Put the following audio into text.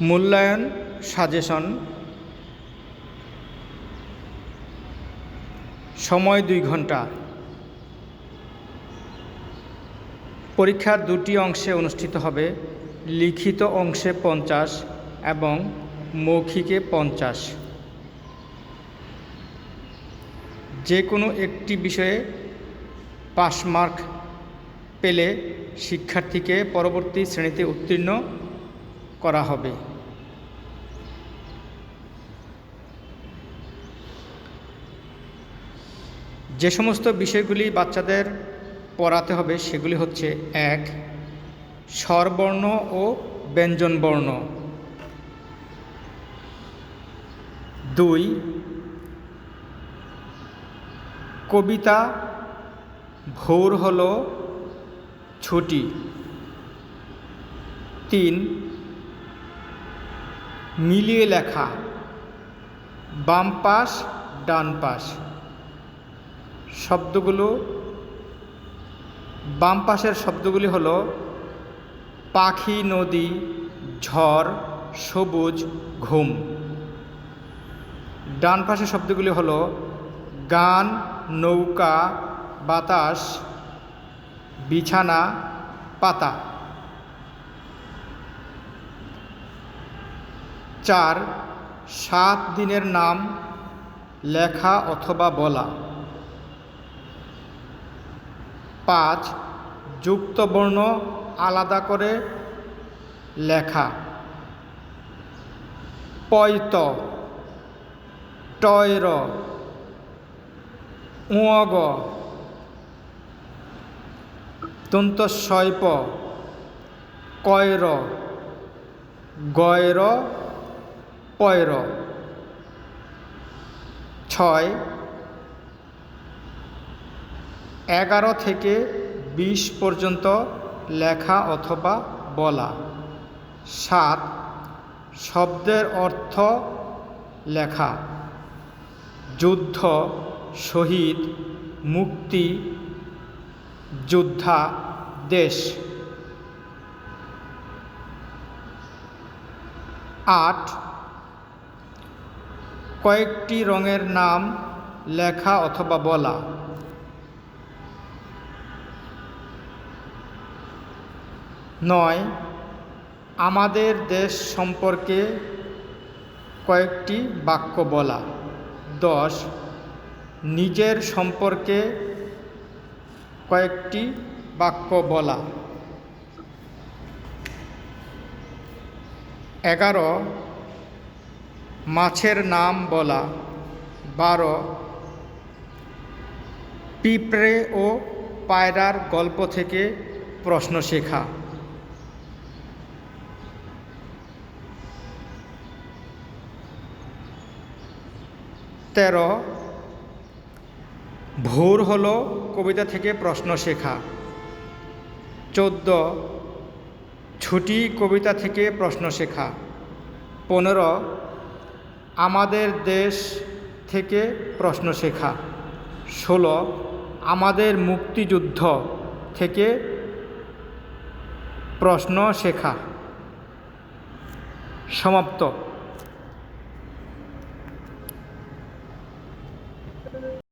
মূল্যায়ন, সাজেশন। সময় দুই ঘণ্টা। পরীক্ষার দুটি অংশে অনুষ্ঠিত হবে লিখিত অংশে পঞ্চাশ এবং মৌখিকে পঞ্চাশ। যে কোনো একটি বিষয়ে পাস মার্ক পেলে শিক্ষার্থীকে পরবর্তী শ্রেণীতে উত্তীর্ণ করা হবে। যে সমস্ত বিষয়গুলি বাচ্চাদের পড়াতে হবে সেগুলি হচ্ছে, এক, স্বরবর্ণ ও ব্যঞ্জনবর্ণ। দুই, কবিতা ভোর হল ছুটি। তিন মিলিয়ে লেখা। বাম পাশ, ডান পাশ। শব্দগুলো, বাম পাশের শব্দগুলি হলো পাখি, নদী, ঝড়, সবুজ, ঘুম। ডান পাশের শব্দগুলি হলো গান, নৌকা, বাতাস, বিছানা, পাতা। চার, সাত দিনের নাম, লেখা অথবা বলা। পাঁচ যুক্ত বর্ণ আলাদা করে লেখা। পয়ত, টয়র উঁগ দন্তস্বৈপ কয়র, গয়র পয়র। ছয়, এগারো থেকে বিশ পর্যন্ত লেখা অথবা বলা। সাত, শব্দের অর্থ লেখা। যুদ্ধ, শহীদ, মুক্তি, যোদ্ধা, দেশ। আট কয়েকটি রঙের নাম লেখা অথবা বলা। নয়, আমাদের দেশ সম্পর্কে কয়েকটি বাক্য বলা। দশ, নিজের সম্পর্কে কয়েকটি বাক্য বলা। এগারো মাছের নাম বলা। বারো, পিঁপড়ে ও পায়রার গল্প থেকে প্রশ্ন শেখা। তেরো, ভোর হলো কবিতা থেকে প্রশ্ন শেখা। চোদ্দ, ছুটি কবিতা থেকে প্রশ্ন শেখা। পনেরো আমাদের দেশ থেকে প্রশ্ন শেখা। ষোলো আমাদের মুক্তিযুদ্ধ থেকে প্রশ্ন শেখা। সমাপ্ত।